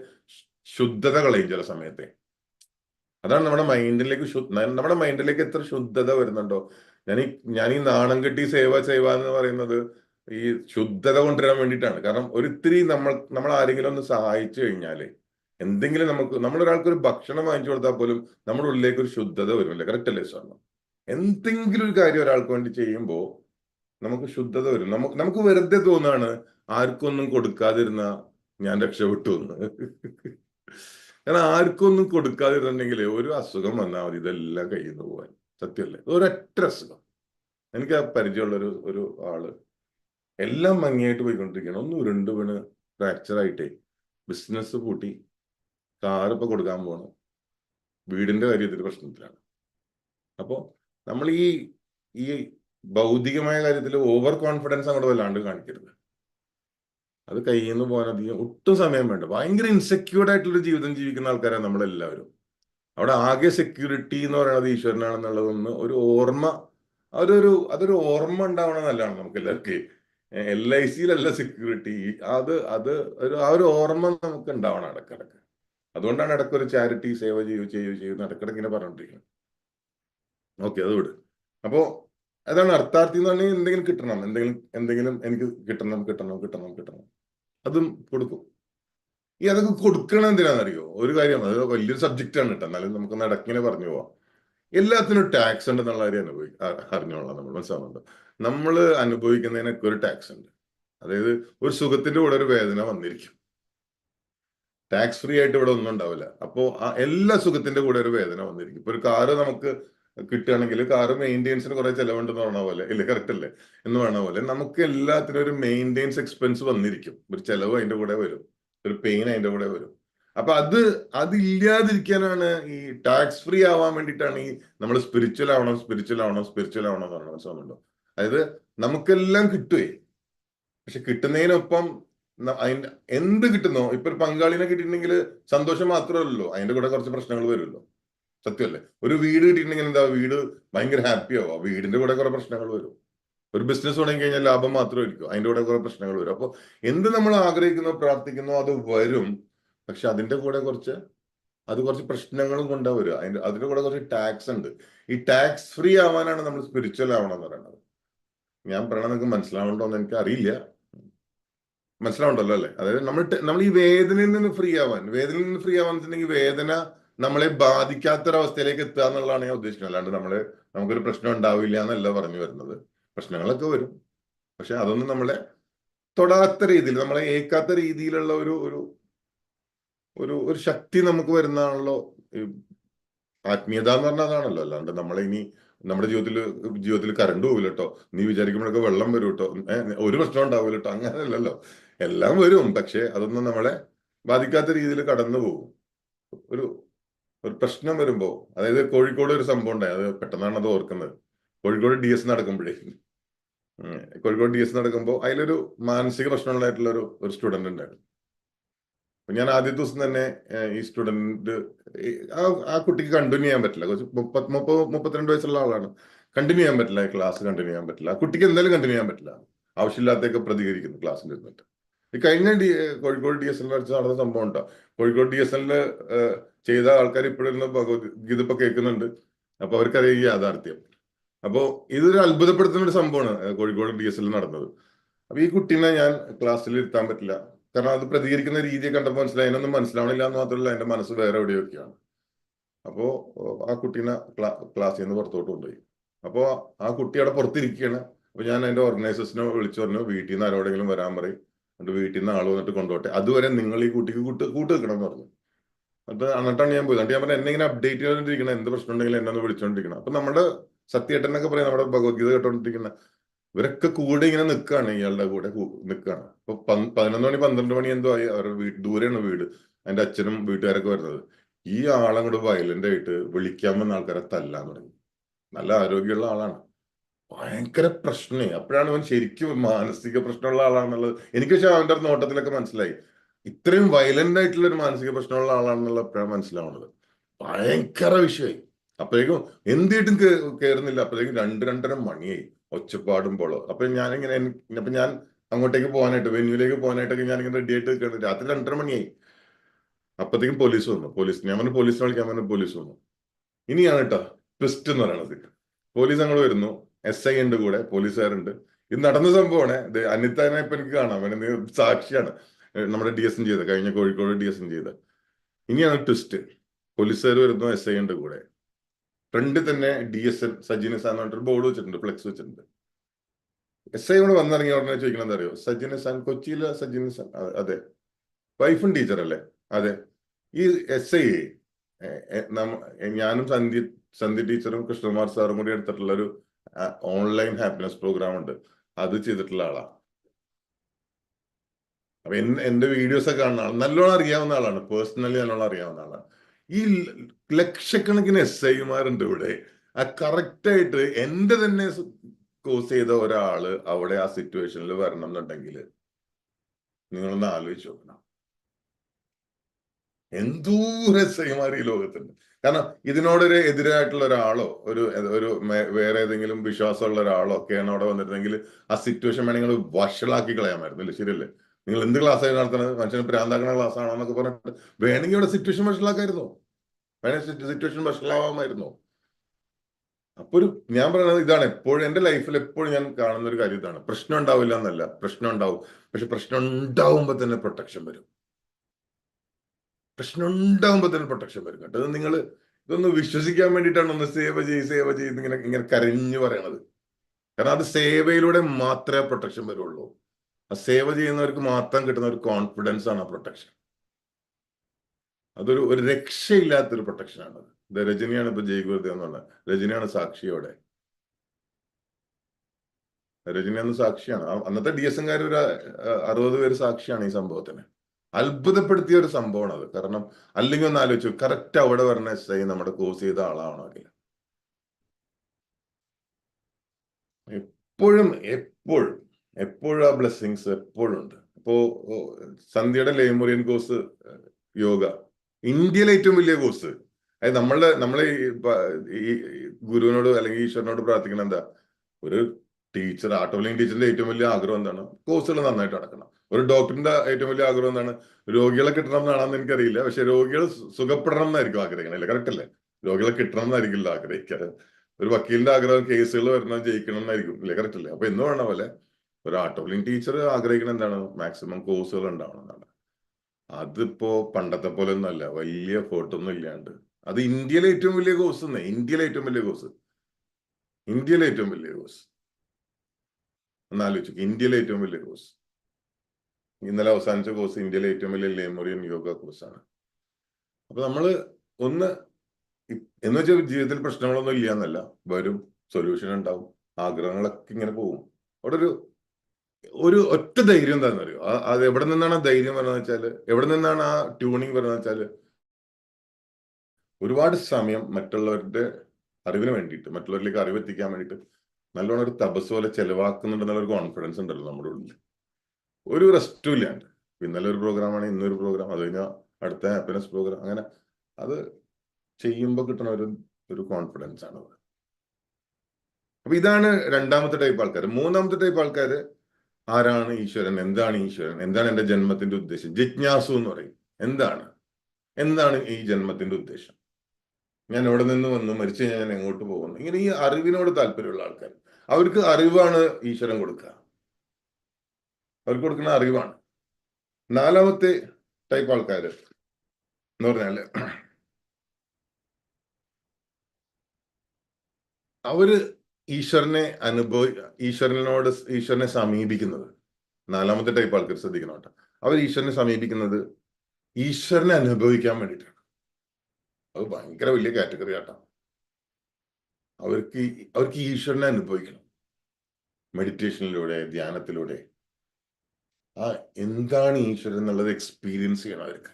ശുദ്ധത കളയും ചില സമയത്തെ. അതാണ് നമ്മുടെ മൈൻഡിലേക്ക് നമ്മുടെ മൈൻഡിലേക്ക് എത്ര ശുദ്ധത വരുന്നുണ്ടോ? ഞാൻ ഈ ഞാൻ ഈ നാണം കെട്ടി സേവ സേവ എന്ന് പറയുന്നത് ഈ ശുദ്ധത കൊണ്ടുവരാൻ വേണ്ടിയിട്ടാണ്. കാരണം ഒരിത്തിരി നമ്മൾ നമ്മൾ ആരെങ്കിലും ഒന്ന് സഹായിച്ചു കഴിഞ്ഞാൽ എന്തെങ്കിലും നമുക്ക് നമ്മളൊരാൾക്ക് ഒരു ഭക്ഷണം വാങ്ങിച്ചു കൊടുത്താൽ പോലും നമ്മുടെ ഉള്ളിലേക്ക് ഒരു ശുദ്ധത വരുമല്ലേ കറക്റ്റ് അല്ലേ സ്വർണം? എന്തെങ്കിലും ഒരു കാര്യം ഒരാൾക്ക് വേണ്ടി ചെയ്യുമ്പോൾ നമുക്ക് ശുദ്ധത വരും. നമുക്ക് നമുക്ക് വെറുതെ തോന്നാണ് ആർക്കൊന്നും കൊടുക്കാതിരുന്ന ഞാൻ രക്ഷപ്പെട്ടു എന്ന്. കാരണം ആർക്കൊന്നും കൊടുക്കാതിരുന്നുണ്ടെങ്കിൽ ഒരു അസുഖം വന്നാൽ മതി ഇതെല്ലാം കയ്യിൽ നിന്ന് പോവാൻ. സത്യമല്ലേ? ഒരൊറ്റ അസുഖം. എനിക്ക് ആ പരിചയമുള്ളൊരു ഒരു ആൾ എല്ലാം ഭംഗിയായിട്ട് പോയിക്കൊണ്ടിരിക്കുകയാണ്. ഒന്ന് ഉരുണ്ട് വീണ് ഫ്രാക്ചർ ആയിട്ടേ ബിസിനസ് പൂട്ടി. ഇപ്പൊ കൊടുക്കാൻ പോകണം വീടിന്റെ കാര്യത്തിൽ പ്രശ്നത്തിലാണ്. അപ്പോ നമ്മൾ ഈ ഈ ഭൗതികമായ കാര്യത്തിൽ ഓവർ കോൺഫിഡൻസ് അങ്ങോട്ട് വല്ലാണ്ട് കാണിക്കരുത്. അത് കയ്യിൽ നിന്ന് പോകാൻ അധികം ഒട്ടും സമയം വേണ്ട. ഭയങ്കര ഇൻസെക്യൂർഡ് ആയിട്ടുള്ള ജീവിതം ജീവിക്കുന്ന ആൾക്കാരാണ് നമ്മളെല്ലാവരും. അവിടെ ആകെ സെക്യൂരിറ്റി എന്ന് പറയുന്നത് ഈശ്വരനാണെന്നുള്ളതൊന്ന് ഒരു ഓർമ്മ അതൊരു അതൊരു ഓർമ്മ ഉണ്ടാവണം നല്ലതാണ് നമുക്ക് എല്ലാവർക്കും എൽ ഐ സിയിലല്ല സെക്യൂരിറ്റി അത് അത് ഒരു ആ ഒരു ഓർമ്മ നമുക്ക് ഉണ്ടാവണം ഇടക്കിടക്ക് അതുകൊണ്ടാണ് ഇടയ്ക്ക് ഒരു ചാരിറ്റി സേവ ചെയ്യൂ ചെയ്യൂ ചെയ്യുന്ന ഇടയ്ക്കിടയ്ക്ക് ഇങ്ങനെ പറഞ്ഞോണ്ടിരിക്കുന്നത് ഓക്കെ അത് വിട്. അപ്പോ അതാണ് അർത്ഥാർത്ഥി എന്ന് പറഞ്ഞാൽ എന്തെങ്കിലും കിട്ടണം. എന്തെങ്കിലും എന്തെങ്കിലും എനിക്ക് കിട്ടണം കിട്ടണം കിട്ടണം കിട്ടണം. അതും കൊടുക്കും. ഈ അതൊക്കെ കൊടുക്കണം എന്തിനാണെന്നറിയോ? ഒരു കാര്യം അത് വലിയൊരു സബ്ജക്റ്റ് ആണ് കേട്ടോ. എന്നാലും നമുക്ക് നടക്കിനെ പറഞ്ഞു പോവാം. എല്ലാത്തിനും ടാക്സ് ഉണ്ട് എന്നുള്ള കാര്യം അനുഭവി അറിഞ്ഞോളാം നമ്മൾ. മനസ്സിലാവുന്നുണ്ട്? നമ്മൾ അനുഭവിക്കുന്നതിനൊക്കെ ഒരു ടാക്സ് ഉണ്ട്. അതായത് ഒരു സുഖത്തിന്റെ കൂടെ ഒരു വേദന വന്നിരിക്കും. ടാക്സ് ഫ്രീ ആയിട്ട് ഇവിടെ ഒന്നും ഉണ്ടാവില്ല. അപ്പോ ആ എല്ലാ സുഖത്തിന്റെ കൂടെ ഒരു വേദന വന്നിരിക്കും. ഇപ്പൊ ഒരു കാറ് നമുക്ക് കിട്ടുകയാണെങ്കിൽ കാറ് മെയിന്റെനൻസിന് കുറെ ചെലവുണ്ടെന്ന് പറഞ്ഞ പോലെ ഇല്ല? കറക്റ്റ് അല്ലേ? എന്ന് പറഞ്ഞ പോലെ നമുക്ക് എല്ലാത്തിനും ഒരു മെയിന്റെനൻസ് എക്സ്പെൻസ് വന്നിരിക്കും. ഒരു ചെലവ് അതിന്റെ കൂടെ വരും. ഒരു പെയിൻ അതിന്റെ കൂടെ വരും. അപ്പൊ അത് അത് ഇല്ലാതിരിക്കാനാണ് ഈ ടാക്സ് ഫ്രീ ആവാൻ വേണ്ടിയിട്ടാണ് ഈ നമ്മൾ സ്പിരിച്വൽ ആവണം സ്പിരിച്വൽ ആവണം സ്പിരിച്വൽ ആവണം എന്ന് പറയുന്നത് മനസ്സിലാവുന്നുണ്ടോ അതായത് നമുക്കെല്ലാം കിട്ടുവേ. പക്ഷെ കിട്ടുന്നതിനൊപ്പം അതിന്റെ എന്ത് കിട്ടുന്നോ ഇപ്പൊ ഒരു പങ്കാളിനെ കിട്ടിയിട്ടുണ്ടെങ്കിൽ സന്തോഷം മാത്രമല്ലല്ലോ അതിന്റെ കൂടെ കുറച്ച് പ്രശ്നങ്ങൾ വരുമല്ലോ. സത്യമല്ലേ? ഒരു വീട് കിട്ടിയിട്ടുണ്ടെങ്കിൽ എന്താ വീട് ഭയങ്കര ഹാപ്പി ആവും. വീടിന്റെ കൂടെ കുറെ പ്രശ്നങ്ങൾ വരും. ഒരു ബിസിനസ് തുടങ്ങി കഴിഞ്ഞാൽ ലാഭം മാത്രമായിരിക്കും. അതിന്റെ കൂടെ കുറെ പ്രശ്നങ്ങൾ വരും. അപ്പോൾ എന്ത് നമ്മൾ ആഗ്രഹിക്കുന്നോ പ്രാർത്ഥിക്കുന്നോ അത് വരും. പക്ഷെ അതിന്റെ കൂടെ കുറച്ച് അത് കുറച്ച് പ്രശ്നങ്ങളും കൊണ്ടാ വരിക. അതിന്റെ അതിന്റെ കൂടെ കുറച്ച് ടാക്സ് ഉണ്ട്. ഈ ടാക്സ് ഫ്രീ ആവാനാണ് നമ്മൾ സ്പിരിച്വൽ ആവണം എന്ന് പറയുന്നത്. ഞാൻ പറയണത് നിങ്ങൾക്ക് മനസ്സിലാവണ്ടോ എന്ന് എനിക്ക് അറിയില്ല മനസ്സിലാവുണ്ടല്ലോ അല്ലെ? അതായത് നമ്മൾ നമ്മൾ ഈ വേദനയിൽ നിന്ന് ഫ്രീ ആവാൻ വേദനയിൽ നിന്ന് ഫ്രീ ആവാൻ വെച്ചിട്ടുണ്ടെങ്കിൽ വേദന നമ്മളെ ബാധിക്കാത്തൊരവസ്ഥയിലേക്ക് എത്തുക എന്നുള്ളതാണ് ഞാൻ ഉദ്ദേശിക്കുന്നത്. അല്ലാണ്ട് നമ്മൾ നമുക്കൊരു പ്രശ്നം ഉണ്ടാവില്ല എന്നല്ല പറഞ്ഞു വരുന്നത്. പ്രശ്നങ്ങളൊക്കെ വരും. പക്ഷെ അതൊന്നും നമ്മളെ തൊടാത്ത രീതിയിൽ നമ്മളെ ഏക്കാത്ത രീതിയിലുള്ള ഒരു ഒരു ഒരു ഒരു ശക്തി നമുക്ക് വരുന്നതാണല്ലോ ആത്മീയത എന്ന് പറഞ്ഞാൽ അതാണല്ലോ. അല്ലാണ്ട് നമ്മളെ ഇനി നമ്മുടെ ജീവിതത്തിൽ ജീവിതത്തിൽ കറണ്ട് പോകില്ല കേട്ടോ നീ വിചാരിക്കുമ്പോഴൊക്കെ വെള്ളം വരും കേട്ടോ ഒരു പ്രശ്നം ഉണ്ടാവില്ല കേട്ടോ അങ്ങനെയല്ലല്ലോ. എല്ലാം വരും പക്ഷെ അതൊന്നും നമ്മളെ ബാധിക്കാത്ത രീതിയിൽ കടന്നു പോകും. ഒരു ഒരു പ്രശ്നം വരുമ്പോ അതായത് കോഴിക്കോട് ഒരു സംഭവം ഉണ്ടായി അത് പെട്ടെന്നാണ് അത് ഓർക്കുന്നത്. കോഴിക്കോട് ഡി എസ് നടക്കുമ്പോഴേ. കോഴിക്കോട് ഡി എസ് നടക്കുമ്പോൾ അതിലൊരു മാനസിക പ്രശ്നമുള്ളതായിട്ടുള്ള ഒരു ഒരു സ്റ്റുഡന്റ് ഉണ്ടായിരുന്നു ഞാൻ ആദ്യ ദിവസം തന്നെ ഈ സ്റ്റുഡന്റ് ആ കുട്ടിക്ക് കണ്ടിന്യൂ ചെയ്യാൻ പറ്റില്ല. കുറച്ച് മുപ്പത് മുപ്പത് മുപ്പത്തിരണ്ട് വയസ്സുള്ള ആളാണ്. കണ്ടിന്യൂ ചെയ്യാൻ പറ്റില്ല ക്ലാസ് കണ്ടിന്യൂ ചെയ്യാൻ പറ്റില്ല. ആ കുട്ടിക്ക് എന്തായാലും കണ്ടിന്യൂ ചെയ്യാൻ പറ്റില്ല. ആവശ്യമില്ലാത്തൊക്കെ പ്രതികരിക്കുന്നു ക്ലാസ്സിൽ ഇരുന്നിട്ട്. കഴിഞ്ഞ D Kozhikode D S L വെച്ച് നടന്ന സംഭവം ഉണ്ടോ കോഴിക്കോട് ഡി എസ് എല്ലിൽ ചെയ്ത ആൾക്കാർ ഇപ്പോഴും ഭഗവത്ഗീത ഇപ്പൊ കേൾക്കുന്നുണ്ട്. അപ്പൊ അവർക്കറിയാം ഈ യാഥാർത്ഥ്യം. അപ്പോ ഇതൊരു അത്ഭുതപ്പെടുത്തുന്ന ഒരു സംഭവമാണ് കോഴിക്കോട് ഡി എസ് എല്ലിൽ നടന്നത്. അപ്പൊ ഈ കുട്ടീനെ ഞാൻ ക്ലാസ്സിൽ ഇരുത്താൻ പറ്റില്ല. കാരണം അത് പ്രതികരിക്കുന്ന രീതിയെ കണ്ടപ്പോൾ മനസ്സിലായി. അതിനൊന്നും മനസ്സിലാവണില്ല എന്ന് മാത്രമല്ല എന്റെ മനസ്സ് വേറെ എവിടെയൊക്കെയാണ് അപ്പോ ആ കുട്ടീനെ ക്ലാ ക്ലാസ്സിൽ നിന്ന് പുറത്തോട്ട് കൊണ്ടുപോയി. അപ്പോ ആ കുട്ടി അവിടെ പുറത്തിരിക്കുകയാണ്. അപ്പൊ ഞാൻ അതിന്റെ ഓർഗനൈസേഴ്സിനെ വിളിച്ചു പറഞ്ഞു വീട്ടിൽ നിന്ന് ആരോടെങ്കിലും വരാൻ പറയും. എന്നിട്ട് വീട്ടിൽ നിന്ന് ആൾ വന്നിട്ട് കൊണ്ടുപോട്ടെ അതുവരെ നിങ്ങൾ ഈ കുട്ടിക്ക് കൂട്ട് കൂട്ട് വെക്കണം എന്ന് പറഞ്ഞു. അപ്പൊ എന്നിട്ടാണ് ഞാൻ പോയത്. എന്നിട്ട് ഞാൻ പറഞ്ഞു എന്നെ അപ്ഡേറ്റ് ചെയ്തോണ്ടിരിക്കണം എന്ത് പ്രശ്നം ഉണ്ടെങ്കിലും എന്നെ ഒന്ന് വിളിച്ചോണ്ടിരിക്കണം. അപ്പൊ നമ്മുടെ സത്യേട്ടനൊക്കെ പറയാം നമ്മുടെ ഭഗവത്ഗീത കേട്ടോണ്ടിരിക്കുന്ന ഇവരൊക്കെ കൂടെ ഇങ്ങനെ നിൽക്കുകയാണ് ഇയാളുടെ കൂടെ നിൽക്കുകയാണ് അപ്പൊ പതിനൊന്ന് മണി പന്ത്രണ്ട് മണി എന്തോ ആയി അവരുടെ വീട് ദൂരെയാണ് വീട്. അതിന്റെ അച്ഛനും വീട്ടുകാരൊക്കെ വരുന്നത്. ഈ ആളങ്ങോട് വയലന്റ് ആയിട്ട് വിളിക്കാൻ വന്ന ആൾക്കാരെ തല്ലാൻ തുടങ്ങി. നല്ല ആരോഗ്യമുള്ള ആളാണ്. ഭയങ്കര പ്രശ്നേ. അപ്പോഴാണ് അവൻ ശരിക്കും മാനസിക പ്രശ്നമുള്ള ആളാണെന്നുള്ളത്. എനിക്ക് പക്ഷെ അവന്റെ നോട്ടത്തിലൊക്കെ മനസ്സിലായി. ഇത്രയും വയലന്റ് ആയിട്ടുള്ള ഒരു മാനസിക പ്രശ്നമുള്ള ആളാണെന്നുള്ള അപ്പോഴാണ് മനസ്സിലാവുന്നത് ഭയങ്കര വിഷയമായി അപ്പോഴേക്കും എന്തിട്ടും കയറുന്നില്ല അപ്പോഴേക്കും രണ്ട് രണ്ടര മണിയായി. ഒച്ചപ്പാടുമ്പോൾ അപ്പൊ ഞാനിങ്ങനെ അപ്പൊ ഞാൻ അങ്ങോട്ടേക്ക് പോകാനായിട്ട് വെന്യൂലേക്ക് പോകാനായിട്ടൊക്കെ ഞാനിങ്ങനെ റെഡി ആയിട്ട് നിൽക്കുകയാണ് രാത്രി രണ്ടര മണിയായി. അപ്പത്തേക്കും പോലീസ് വന്നു. പോലീസ് ഞാൻ പറഞ്ഞു പോലീസിനെ വിളിക്കാൻ പറഞ്ഞു പോലീസ് വന്നു. ഇനിയാണ് കേട്ടോ ട്വിസ്റ്റ് എന്ന് പറയണത് പോലീസ് അങ്ങോട്ട് വരുന്നു. എസ് ഐ ഉണ്ട് കൂടെ പോലീസുകാരുണ്ട് ഇത് നടന്ന സംഭവമാണ്. ഇത് അനിതനെ ഇപ്പൊ എനിക്ക് കാണാം. സാക്ഷിയാണ്. നമ്മുടെ ഡി എസ് ചെയ്ത കഴിഞ്ഞ കോഴിക്കോട് ഡി എസ് ചെയ്ത. ഇനിയാണ് ട്വിസ്റ്റ് പോലീസുകാർ വരുന്നു എസ് ഐ ഉണ്ട് കൂടെ. ഫ്രണ്ടിൽ തന്നെ ഡി എസ് എൻ സജിന സാൻ പറഞ്ഞിട്ട് ബോർഡ് വെച്ചിട്ടുണ്ട് ഫ്ലെക്സ് വെച്ചിട്ടുണ്ട്. എസ് ഐ കൂടെ വന്നിറങ്ങിയ ഉടനെ ചോദിക്കണം എന്താ അറിയോ? സജിന സാൻ കൊച്ചിയിലെ സജിന സാൻ അതെ. വൈഫും ടീച്ചർ അല്ലേ? അതെ. ഈ എസ് ഐ ഞാനും സന്ധ്യ സന്ധി ടീച്ചറും കൃഷ്ണകുമാർ സാറും കൂടി എടുത്തിട്ടുള്ള ഒരു ഓൺലൈൻ ഹാപ്പിനെസ് പ്രോഗ്രാം ഉണ്ട്. അത് ചെയ്തിട്ടുള്ള ആളാ. അപ്പൊ എന്റെ വീഡിയോസ് ഒക്കെ കാണുന്ന ആൾ നല്ലോണം അറിയാവുന്ന ആളാണ്. പേഴ്സണലി നല്ലോണം അറിയാവുന്ന ആളാണ് ഈ ലക്ഷക്കണക്കിന് എസ് ഐമാരുണ്ട് ഇവിടെ. ആ കറക്റ്റായിട്ട് എന്റെ തന്നെ കോഴ്സ് ചെയ്ത ഒരാൾ അവിടെ ആ സിറ്റുവേഷനിൽ വരണം എന്നുണ്ടെങ്കിൽ നിങ്ങളൊന്ന് ആലോചിച്ച് നോക്കണം. എന്തോ എസ് ഐമാർ ഈ ലോകത്തുണ്ട്. കാരണം ഇതിനോടൊരു എതിരായിട്ടുള്ള ഒരാളോ ഒരു ഒരു വേറെ ഏതെങ്കിലും വിശ്വാസമുള്ള ഒരാളോ ഒക്കെയാണ് അവിടെ വന്നിരുന്നെങ്കിൽ ആ സിറ്റുവേഷൻ വേണമെങ്കിൽ വഷളാക്കി കളയാമായിരുന്നു അല്ലേ? ശരിയല്ലേ? നിങ്ങൾ എന്ത് ക്ലാസ് ക്ലാസ്സായി നടത്തുന്നത്? മനുഷ്യന് പ്രാന്താക്കണ ക്ലാസ് ആണോ എന്നൊക്കെ പറഞ്ഞിട്ട് വേണമെങ്കിൽ ഇവിടെ സിറ്റുവേഷൻ വഷളാക്കായിരുന്നോ? വേണമെങ്കിൽ സിറ്റുവേഷൻ വഷളാവാമായിരുന്നോ? അപ്പൊ ഒരു ഞാൻ പറയുന്നത് ഇതാണ്. എപ്പോഴും എന്റെ ലൈഫിൽ എപ്പോഴും ഞാൻ കാണുന്ന ഒരു കാര്യം ഇതാണ്. പ്രശ്നം ഉണ്ടാവില്ല എന്നല്ല. പ്രശ്നം ഉണ്ടാവും. പക്ഷെ പ്രശ്നം ഉണ്ടാവുമ്പോ തന്നെ പ്രൊട്ടക്ഷൻ വരും. പ്രശ്നം ഉണ്ടാകുമ്പോൾ തന്നെ പ്രൊട്ടക്ഷൻ വരും കേട്ടോ. നിങ്ങൾ ഇതൊന്ന് വിശ്വസിക്കാൻ വേണ്ടിയിട്ടാണ് ഒന്ന് സേവ ചെയ്ത് സേവ ചെയ്ത് ഇങ്ങനെ ഇങ്ങനെ കരഞ്ഞു പറയണത്. കാരണം അത് സേവയിലൂടെ മാത്രമേ പ്രൊട്ടക്ഷൻ വരുള്ളൂ. ആ സേവ ചെയ്യുന്നവർക്ക് മാത്രം കിട്ടുന്ന ഒരു കോൺഫിഡൻസ് ആണ് ആ പ്രൊട്ടക്ഷൻ അതൊരു ഒരു രക്ഷയില്ലാത്തൊരു പ്രൊട്ടക്ഷൻ ആണ് ഇത് രജനിയാണ് ഇപ്പൊ എന്ന് പറഞ്ഞത്. രജനിയാണ് സാക്ഷിയോടെ. രജനി അന്ന് സാക്ഷിയാണ്. അന്നത്തെ ഡി എസ് എൻകാർ ഒരു അറുപത് പേര് സാക്ഷിയാണ് ഈ സംഭവത്തിന്. അത്ഭുതപ്പെടുത്തിയ ഒരു സംഭവമാണ് അത്. കാരണം അല്ലെങ്കിൽ ഒന്ന് ആലോചിച്ചു കറക്റ്റ് അവിടെ വരണ എസ് ഐ നമ്മുടെ കോഴ്സ് ചെയ്ത ആളാണെങ്കിൽ എപ്പോഴും എപ്പോഴും എപ്പോഴും ആ ബ്ലെസ്സിങ്സ് എപ്പോഴും ഉണ്ട്. ഇപ്പോ സന്ധ്യയുടെ ലേമുറിയൻ കോഴ്സ് യോഗ. ഇന്ത്യയിലെ ഏറ്റവും വലിയ കോഴ്സ് അതായത് നമ്മളെ നമ്മളെ ഈ ഗുരുവിനോട് അല്ലെങ്കിൽ ഈശ്വരനോട് പ്രാർത്ഥിക്കണം എന്താ? ഒരു ടീച്ചർ ആട്ടോലിംഗ് ടീച്ചറിന്റെ ഏറ്റവും വലിയ ആഗ്രഹം എന്താണ്? കോഴ്സുകൾ നന്നായിട്ട് നടക്കണം. ഒരു ഡോക്ടറിന്റെ ഏറ്റവും വലിയ ആഗ്രഹം എന്താണ്? രോഗികളെ കിട്ടണം എന്നാണെന്ന് എനിക്കറിയില്ല. പക്ഷെ രോഗികൾ സുഖപ്പെടണം എന്നായിരിക്കും ആഗ്രഹിക്കണം അല്ലേ? കറക്റ്റ് അല്ലേ? രോഗികളെ കിട്ടണം എന്നായിരിക്കില്ല ആഗ്രഹിക്കാറ്. ഒരു വക്കീലിന്റെ ആഗ്രഹം കേസുകൾ വരണം ജയിക്കണം എന്നായിരിക്കും. അല്ലേ? കറക്റ്റ് അല്ലേ? അപ്പൊ എന്ന് പറഞ്ഞ പോലെ ഒരു ആട്ടോലിംഗ് ടീച്ചർ ആഗ്രഹിക്കണം എന്താണ്? മാക്സിമം കോഴ്സുകൾ ഉണ്ടാവണം എന്നാണ്. അതിപ്പോ പണ്ടത്തെ പോലെ ഒന്നുമല്ല വലിയ എഫേർട്ട് ഇല്ലാണ്ട്. അത് ഇന്ത്യയിലെ ഏറ്റവും വലിയ കോഴ്സ് തന്നെ ഇന്ത്യയിലെ ഏറ്റവും വലിയ കോഴ്സ് ഇന്ത്യയിലെ ഏറ്റവും വലിയ കോഴ്സ് ഒന്ന് ആലോചിച്ചു ഇന്ത്യയിലെ ഏറ്റവും വലിയ കോഴ്സ് ഇന്നലെ അവസാനിച്ച കോഴ്സ് ഇന്ത്യയിലെ ഏറ്റവും വലിയ ലേമോറിയൻ യോഗ കോഴ്സാണ് അപ്പൊ നമ്മൾ ഒന്ന് എന്ന് വെച്ചാൽ ജീവിതത്തിൽ പ്രശ്നങ്ങളൊന്നും ഇല്ല എന്നല്ല വരും സൊല്യൂഷൻ ഉണ്ടാവും ആഗ്രഹങ്ങളൊക്കെ ഇങ്ങനെ പോകും. അവിടെ ഒരു ഒരു ഒറ്റ ധൈര്യം എന്താണെന്ന് അറിയോ? അത് എവിടെ നിന്നാണ് ആ ധൈര്യം വരുന്നത് വെച്ചാൽ എവിടെ നിന്നാണ് ആ ട്യൂണിങ് വരുന്നത് വെച്ചാൽ ഒരുപാട് സമയം മറ്റുള്ളവരുടെ അറിവിന് വേണ്ടിയിട്ട് മറ്റുള്ളവരിലേക്ക് അറിവെത്തിക്കാൻ വേണ്ടിയിട്ട് നല്ലോണം ഒരു തപസ് പോലെ ചെലവാക്കുന്നുണ്ടെന്നുള്ള ഒരു കോൺഫിഡൻസ് ഉണ്ടല്ലോ നമ്മുടെ ഉള്ളിൽ ഒരു റെസ്റ്റും ഇല്ലാണ്ട് ഇന്നലെ ഒരു പ്രോഗ്രാമാണ് ഇന്നൊരു പ്രോഗ്രാം അത് കഴിഞ്ഞാൽ അടുത്ത ഹാപ്പിനെസ് പ്രോഗ്രാം അങ്ങനെ അത് ചെയ്യുമ്പോൾ കിട്ടുന്ന ഒരു ഒരു കോൺഫിഡൻസ് ആണ് അപ്പൊ ഇതാണ് രണ്ടാമത്തെ ടൈപ്പ് ആൾക്കാർ മൂന്നാമത്തെ ടൈപ്പ് ആൾക്കാർ ആരാണ് ഈശ്വരൻ? എന്താണ് ഈശ്വരൻ? എന്താണ് എന്റെ ജന്മത്തിന്റെ ഉദ്ദേശം? ജിജ്ഞാസു എന്ന് പറയും. എന്താണ്? എന്താണ് ഈ ജന്മത്തിന്റെ ഉദ്ദേശം? ഞാൻ എവിടെ നിന്ന് വന്നു? മരിച്ചു ഞാൻ എങ്ങോട്ട് പോകുന്നു? ഇങ്ങനെ ഈ അറിവിനോട് താല്പര്യമുള്ള ആൾക്കാർ അവർക്ക് അറിവാണ് ഈശ്വരൻ കൊടുക്കുക. അവർക്ക് കൊടുക്കുന്ന അറിവാണ്. നാലാമത്തെ ടൈപ്പ് ആൾക്കാർ എന്ന് പറഞ്ഞാൽ അവർ ഈശ്വരനെ അനുഭവ ഈശ്വരനോട് ഈശ്വരനെ സമീപിക്കുന്നത് നാലാമത്തെ ടൈപ്പ് ആൾക്കാർ ശ്രദ്ധിക്കണം കേട്ടോ. അവർ ഈശ്വരനെ സമീപിക്കുന്നത് ഈശ്വരനെ അനുഭവിക്കാൻ വേണ്ടിയിട്ടാണ്. അത് ഭയങ്കര വലിയ കാറ്റഗറി ആട്ടോ. അവർക്ക് അവർക്ക് ഈശ്വരനെ അനുഭവിക്കണം. മെഡിറ്റേഷനിലൂടെ ധ്യാനത്തിലൂടെ ആ എന്താണ് ഈശ്വരൻ എന്നുള്ളത് എക്സ്പീരിയൻസ് ചെയ്യണം അവർക്ക്.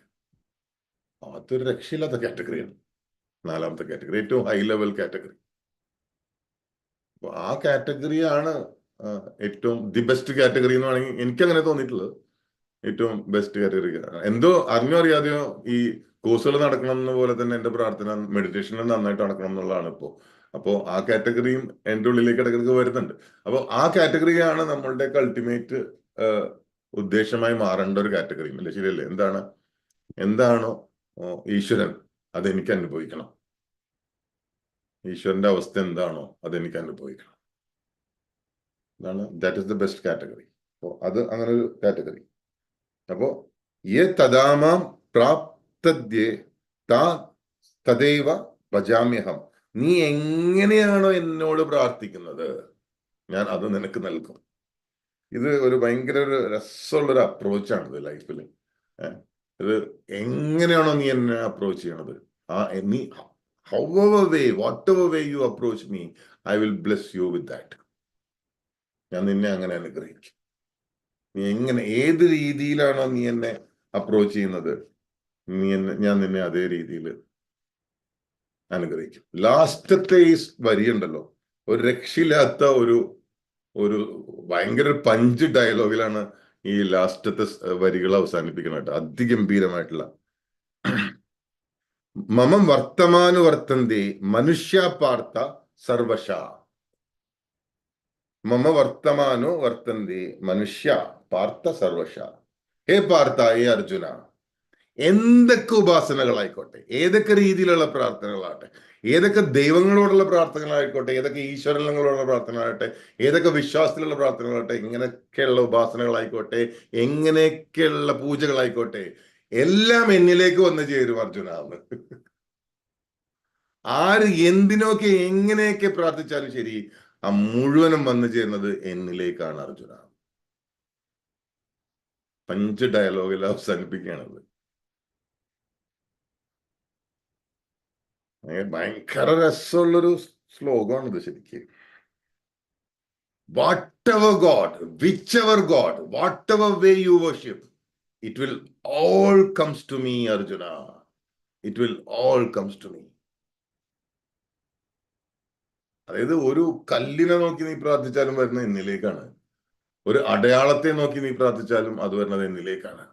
അതൊരു രക്ഷയില്ലാത്ത കാറ്റഗറിയാണ് നാലാമത്തെ കാറ്റഗറി ഏറ്റവും ഹൈ ലെവൽ കാറ്റഗറി അപ്പൊ ആ കാറ്റഗറിയാണ് ഏറ്റവും ദി ബെസ്റ്റ് കാറ്റഗറി എന്ന് വേണമെങ്കിൽ എനിക്ക് അങ്ങനെ തോന്നിയിട്ടുള്ളത്. ഏറ്റവും ബെസ്റ്റ് കാറ്റഗറി എന്തോ അറിഞ്ഞോ അറിയാതെയോ ഈ കോഴ്സുകൾ നടക്കണം എന്ന പോലെ തന്നെ എന്റെ പ്രാർത്ഥന മെഡിറ്റേഷൻ നന്നായിട്ട് നടക്കണം എന്നുള്ളതാണ് ഇപ്പോ അപ്പോ ആ കാറ്റഗറിയും എന്റെ ഉള്ളിലേക്ക് ഇടയ്ക്ക് വരുന്നുണ്ട്. അപ്പോൾ ആ കാറ്റഗറിയാണ് നമ്മളുടെ അൾട്ടിമേറ്റ് ഉദ്ദേശമായി മാറേണ്ട ഒരു കാറ്റഗറി അല്ലെ ശരിയല്ലേ? എന്താണ്? എന്താണോ ഈശ്വരൻ അതെനിക്ക് അനുഭവിക്കണം. ഈശ്വരന്റെ അവസ്ഥ എന്താണോ അതെനിക്ക് അനുഭവിക്കണം. എന്താണ് that is the best category അപ്പോ അത് അങ്ങനെ ഒരു കാറ്റഗറി അപ്പോ യേ തദാമാം പ്രാപ്തദ്യേ താ തദൈവ ഭജാമ്യഹം. നീ എങ്ങനെയാണോ എന്നോട് പ്രാർത്ഥിക്കുന്നത്? ഞാൻ അത് നിനക്ക് നൽകും. ഇത് ഒരു ഭയങ്കര ഒരു രസമുള്ള ഒരു അപ്രോച്ചാണ് ഇത് ലൈഫിൽ ഇത് എങ്ങനെയാണോ നീ എന്നെ അപ്രോച്ച് ചെയ്യണത്? ആ നീ however way whatever way you approach me I will bless you with that ഞാൻ നിന്നെ അങ്ങനെ അനുഗ്രഹിക്കും. നീ എങ്ങനെ ഏത് രീതിയിലാണോ നീ എന്നെ അപ്രോച്ച് ചെയ്യുന്നത് നീ എന്നെ ഞാൻ നിന്നെ അതേ രീതിയിൽ അനുഗ്രഹിക്കും. ലാസ്റ്റത്തെ ഈ വരിയുണ്ടല്ലോ. ഒരു രക്ഷയില്ലാത്ത ഒരു ഒരു ഭയങ്കര പഞ്ച് ഡയലോഗിലാണ് ഈ ലാസ്റ്റത്തെ വരികൾ അവസാനിപ്പിക്കുന്നത്. കേട്ടോ അതിഗംഭീരമായിട്ടുള്ള. മമം വർത്തമാനു വർത്തന്തി മനുഷ്യ പാർത്ത സർവശ. മമ വർത്തമാനോ വർത്തന്തി മനുഷ്യ പാർത്ത സർവശ. ഹേ പാർത്ത ഹേ അർജുന. എന്തൊക്കെ ഉപാസനകളായിക്കോട്ടെ ഏതൊക്കെ രീതിയിലുള്ള പ്രാർത്ഥനകളാകട്ടെ ഏതൊക്കെ ദൈവങ്ങളോടുള്ള പ്രാർത്ഥനകളായിക്കോട്ടെ ഏതൊക്കെ ഈശ്വരങ്ങളോടുള്ള പ്രാർത്ഥനകളാകട്ടെ ഏതൊക്കെ വിശ്വാസത്തിലുള്ള പ്രാർത്ഥനകളാകട്ടെ ഇങ്ങനെയൊക്കെയുള്ള ഉപാസനകളായിക്കോട്ടെ എങ്ങനെയൊക്കെയുള്ള പൂജകളായിക്കോട്ടെ എല്ലാം എന്നിലേക്ക് വന്നു ചേരും അർജുന. ആര് എന്തിനൊക്കെ എങ്ങനെയൊക്കെ പ്രാർത്ഥിച്ചാലും ശരി ആ മുഴുവനും വന്നു ചേരുന്നത് എന്നിലേക്കാണ് അർജുന. പഞ്ച് ഡയലോഗിൽ അവസാനിപ്പിക്കുകയാണത് ഭയങ്കര രസമുള്ളൊരു ശ്ലോകമാണിത് ശരിക്ക്. Whatever god whichever god whatever way you worship it will all comes to me Arjuna it will all comes to me അതായത് ഒരു കല്ലിനെ നോക്കി നീ പ്രാർത്ഥിച്ചാലും വരുന്നത് എന്നിലേക്കാണ്. ഒരു അടയാളത്തെ നോക്കി നീ പ്രാർത്ഥിച്ചാലും അത് വരുന്നത് എന്നിലേക്കാണ്.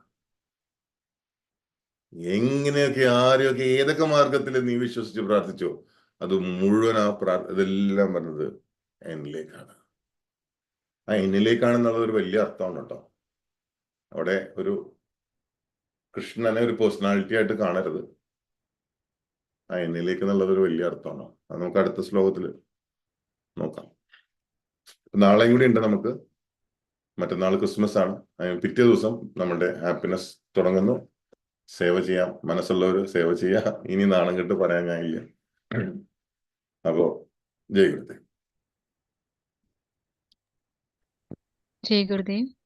എങ്ങനെയൊക്കെ ആരെയൊക്കെ ഏതൊക്കെ മാർഗത്തിൽ നീ വിശ്വസിച്ച് പ്രാർത്ഥിച്ചോ അത് മുഴുവൻ ആ പ്രാർ ഇതെല്ലാം പറഞ്ഞത് എന്നിലേക്കാണ് ആ എന്നിലേക്കാണെന്നുള്ളത് ഒരു വലിയ അർത്ഥമാണ് കേട്ടോ. അവിടെ ഒരു കൃഷ്ണനെ ഒരു പേഴ്സണാലിറ്റി ആയിട്ട് കാണരുത്. ആ എന്നിലേക്ക് എന്നുള്ളത് ഒരു വലിയ അർത്ഥമാണോ. അത് നമുക്ക് അടുത്ത ശ്ലോകത്തിൽ നോക്കാം. നാളെയും കൂടി ഉണ്ട് നമുക്ക്. മറ്റന്നാൾ ക്രിസ്മസ് ആണ്. പിറ്റേ ദിവസം നമ്മുടെ ഹാപ്പിനെസ് തുടങ്ങുന്നു. സേവ ചെയ്യാം. മനസ്സുള്ളവർ സേവ ചെയ്യാം. ഇനി നാണം കെട്ട് പറയാൻ ഞാനില്ല അപ്പോ ജയ് ഗുരുദേവ്. ജയ് ഗുരുദേവ്.